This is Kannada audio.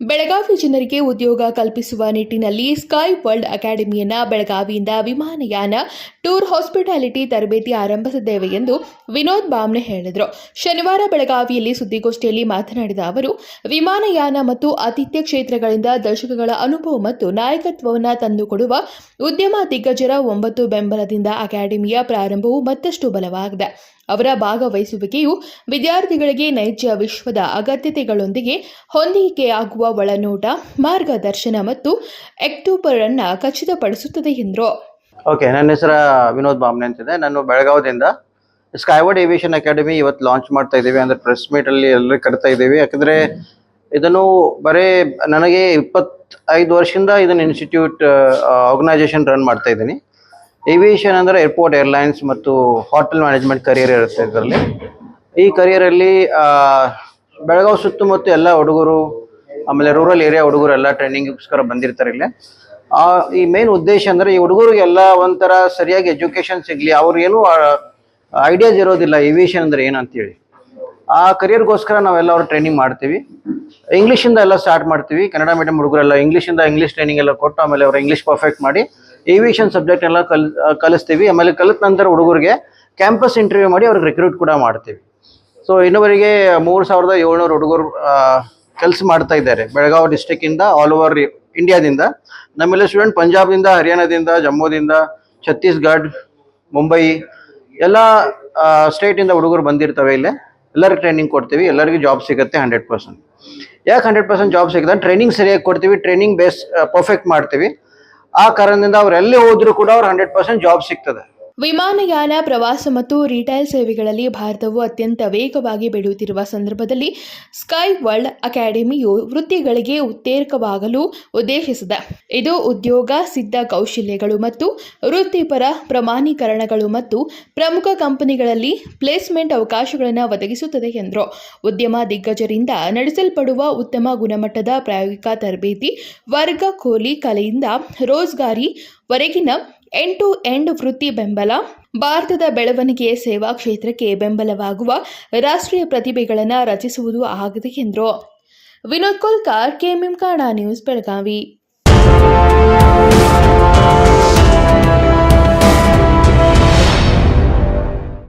ಬೆಳಗಾವಿ ಜನರಿಗೆ ಉದ್ಯೋಗ ಕಲ್ಪಿಸುವ ನಿಟ್ಟಿನಲ್ಲಿ ಸ್ಕೈ ವರ್ಲ್ಡ್ ಅಕಾಡೆಮಿಯನ್ನು ಬೆಳಗಾವಿಯಿಂದ ವಿಮಾನಯಾನ, ಟೂರ್ ಹಾಸ್ಪಿಟಾಲಿಟಿ ತರಬೇತಿ ಆರಂಭಿಸಿದ್ದೇವೆ ಎಂದು ವಿನೋದ್ ಬಾಮ್ನೆ ಹೇಳಿದರು. ಶನಿವಾರ ಬೆಳಗಾವಿಯಲ್ಲಿ ಸುದ್ದಿಗೋಷ್ಠಿಯಲ್ಲಿ ಮಾತನಾಡಿದ ಅವರು, ವಿಮಾನಯಾನ ಮತ್ತು ಆತಿಥ್ಯ ಕ್ಷೇತ್ರಗಳಿಂದ ದಶಕಗಳ ಅನುಭವ ಮತ್ತು ನಾಯಕತ್ವವನ್ನು ತಂದುಕೊಡುವ ಉದ್ಯಮ ದಿಗ್ಗಜರ ಒಂಬತ್ತು ಬೆಂಬಲದಿಂದ ಅಕಾಡೆಮಿಯ ಪ್ರಾರಂಭವು ಮತ್ತಷ್ಟು ಬಲವಾಗಿದೆ. ಅವರ ಭಾಗವಹಿಸುವಿಕೆಯು ವಿದ್ಯಾರ್ಥಿಗಳಿಗೆ ನೈಜ ವಿಶ್ವದ ಅಗತ್ಯತೆಗಳೊಂದಿಗೆ ಹೊಂದಿಕೆಯಾಗುವ ಒಳನೋಟ, ಮಾರ್ಗದರ್ಶನ ಮತ್ತು ಅಕ್ಟೋಬರ್ ಅನ್ನ ಖಚಿತಪಡಿಸುತ್ತದೆ ಎಂದರು. ಓಕೆ ನನ್ನ ಹೆಸರು ವಿನೋದ್ ಬಾಮ್ನೆ ಅಂತಿದೆ. ನಾನು ಬೆಳಗಾವದಿಂದ ಸ್ಕೈವರ್ಡ್ ಏವಿಯೇಷನ್ ಅಕಾಡೆಮಿ ಇವತ್ತು ಲಾಂಚ್ ಮಾಡ್ತಾ ಇದ್ದೀವಿ. ಅಂದರೆ ಪ್ರೆಸ್ ಮೀಟ್ ಅಲ್ಲಿ ಎಲ್ಲರೂ ಕರಿತಾ ಇದ್ದೀವಿ. ಯಾಕಂದರೆ ಇದನ್ನು ಬರೀ ನನಗೆ ಇಪ್ಪತ್ತೈದು ವರ್ಷದಿಂದ ಇದನ್ನು ಇನ್ಸ್ಟಿಟ್ಯೂಟ್ ಆರ್ಗನೈಸೇಷನ್ ರನ್ ಮಾಡ್ತಾ ಇದ್ದೀನಿ. ಏವಿಯೇಷನ್ ಅಂದ್ರೆ ಏರ್ಪೋರ್ಟ್ ಏರ್ಲೈನ್ಸ್ ಮತ್ತು ಹೋಟೆಲ್ ಮ್ಯಾನೇಜ್ಮೆಂಟ್ ಕರಿಯರ್ ಇರುತ್ತೆ ಇದರಲ್ಲಿ. ಈ ಕರಿಯರಲ್ಲಿ ಬೆಳಗಾವಿ ಸುತ್ತಮುತ್ತ ಎಲ್ಲ ಹುಡುಗರು, ಆಮೇಲೆ ರೂರಲ್ ಏರಿಯಾ ಹುಡುಗರು ಎಲ್ಲ ಟ್ರೈನಿಂಗ್ಗೋಸ್ಕರ ಬಂದಿರ್ತಾರೆ ಇಲ್ಲಿ. ಈ ಮೇನ್ ಉದ್ದೇಶ ಅಂದ್ರೆ ಈ ಹುಡುಗರಿಗೆಲ್ಲ ಒಂಥರ ಸರಿಯಾಗಿ ಎಜುಕೇಶನ್ ಸಿಗ್ಲಿ ಅವ್ರಿಗೇನು ಐಡಿಯಾಸ್ ಇರೋದಿಲ್ಲ ಏವಿಯೇಷನ್ ಅಂದ್ರೆ ಏನಂತೇಳಿ ಆ ಕರಿಯರ್ಗೋಸ್ಕರ ನಾವೆಲ್ಲ ಅವ್ರು ಟ್ರೈನಿಂಗ್ ಮಾಡ್ತೀವಿ. ಇಂಗ್ಲೀಷಿಂದ ಎಲ್ಲ ಸ್ಟಾರ್ಟ್ ಮಾಡ್ತೀವಿ. ಕನ್ನಡ ಮೀಡಿಯಂ ಹುಡುಗರೆಲ್ಲ ಇಂಗ್ಲೀಷಿಂದ ಇಂಗ್ಲೀಷ್ ಟ್ರೈನಿಂಗ್ ಎಲ್ಲ ಕೊಟ್ಟು ಆಮೇಲೆ ಅವ್ರು ಇಂಗ್ಲೀಷ್ ಪರ್ಫೆಕ್ಟ್ ಮಾಡಿ ಏವಿಯೇಷನ್ ಸಬ್ಜೆಕ್ಟ್ ಎಲ್ಲ ಕಲ್ ಕಲಿಸ್ತೀವಿ. ಆಮೇಲೆ ಕಲಿತ ನಂತರ ಹುಡುಗರಿಗೆ ಕ್ಯಾಂಪಸ್ ಇಂಟರ್ವ್ಯೂ ಮಾಡಿ ಅವ್ರಿಗೆ ರಿಕ್ರೂಟ್ ಕೂಡ ಮಾಡ್ತೀವಿ. ಸೊ ಇನ್ನುವರೆಗೆ ಮೂರು ಸಾವಿರದ ಏಳ್ನೂರು ಹುಡುಗರು ಕೆಲಸ ಮಾಡ್ತಾ ಇದ್ದಾರೆ. ಬೆಳಗಾವಿ ಡಿಸ್ಟಿಕ್ಕಿಂದ ಆಲ್ ಓವರ್ ಇಂಡಿಯಾದಿಂದ ನಮ್ಮೆಲ್ಲ ಸ್ಟೂಡೆಂಟ್ ಪಂಜಾಬ್ದಿಂದ ಹರಿಯಾಣದಿಂದ, ಜಮ್ಮುದಿಂದ, ಛತ್ತೀಸ್ಗಢ್, ಮುಂಬೈ ಎಲ್ಲ ಸ್ಟೇಟಿಂದ ಹುಡುಗರು ಬಂದಿರ್ತವೆ ಇಲ್ಲೇ. ಎಲ್ಲರಿಗೂ ಟ್ರೈನಿಂಗ್ ಕೊಡ್ತೀವಿ. ಎಲ್ಲರಿಗೂ ಜಾಬ್ ಸಿಗುತ್ತೆ ಹಂಡ್ರೆಡ್ ಪರ್ಸೆಂಟ್ ಯಾಕೆ ಹಂಡ್ರೆಡ್ ಪರ್ಸೆಂಟ್ ಜಾಬ್ ಸಿಗುತ್ತೆ? ಟ್ರೈನಿಂಗ್ ಸರಿಯಾಗಿ ಕೊಡ್ತೀವಿ. ಟ್ರೈನಿಂಗ್ ಬೇಸ್ ಪರ್ಫೆಕ್ಟ್ ಮಾಡ್ತೀವಿ. ಆ ಕಾರಣದಿಂದ ಅವ್ರು ಎಲ್ಲಿ ಹೋದ್ರು ಕೂಡ ಅವ್ರು ಹಂಡ್ರೆಡ್ ಪರ್ಸೆಂಟ್ ಜಾಬ್ ಸಿಗ್ತದೆ. ವಿಮಾನಯಾನ, ಪ್ರವಾಸ ಮತ್ತು ರಿಟೈಲ್ ಸೇವೆಗಳಲ್ಲಿ ಭಾರತವು ಅತ್ಯಂತ ವೇಗವಾಗಿ ಬೆಳೆಯುತ್ತಿರುವ ಸಂದರ್ಭದಲ್ಲಿ ಸ್ಕೈ ವರ್ಲ್ಡ್ ಅಕಾಡೆಮಿಯು ವೃತ್ತಿಗಳಿಗೆ ಉತ್ತೇರ್ಕವಾಗಲು ಉದ್ದೇಶಿಸಿದೆ. ಇದು ಉದ್ಯೋಗ, ಸಿದ್ಧ ಕೌಶಲ್ಯಗಳು ಮತ್ತು ವೃತ್ತಿಪರ ಪ್ರಮಾಣೀಕರಣಗಳು ಮತ್ತು ಪ್ರಮುಖ ಕಂಪನಿಗಳಲ್ಲಿ ಪ್ಲೇಸ್ಮೆಂಟ್ ಅವಕಾಶಗಳನ್ನು ಒದಗಿಸುತ್ತದೆ ಎಂದರು. ಉದ್ಯಮ ದಿಗ್ಗಜರಿಂದ ನಡೆಸಲ್ಪಡುವ ಉತ್ತಮ ಗುಣಮಟ್ಟದ ಪ್ರಾಯೋಗಿಕ ತರಬೇತಿ ವರ್ಗ ಕೋಲಿ ಕಲೆಯಿಂದ ರೋಜ್ಗಾರಿ ವರೆಗಿನ ಎಂಡ್ ಟು ಎಂಡ್ ವೃತ್ತಿ ಬೆಂಬಲ, ಭಾರತದ ಬೆಳವಣಿಗೆಯ ಸೇವಾ ಕ್ಷೇತ್ರಕ್ಕೆ ಬೆಂಬಲವಾಗುವ ರಾಷ್ಟ್ರೀಯ ಪ್ರತಿಭೆಗಳನ್ನು ರಚಿಸುವುದು ಆಗಿದೆ ಎಂದರು. ವಿನೋದ್ ಕೋಲ್ಕಾರ್ ಕೆಎಂಎಂ ಕಾಣ ನ್ಯೂಸ್, ಬೆಳಗಾವಿ.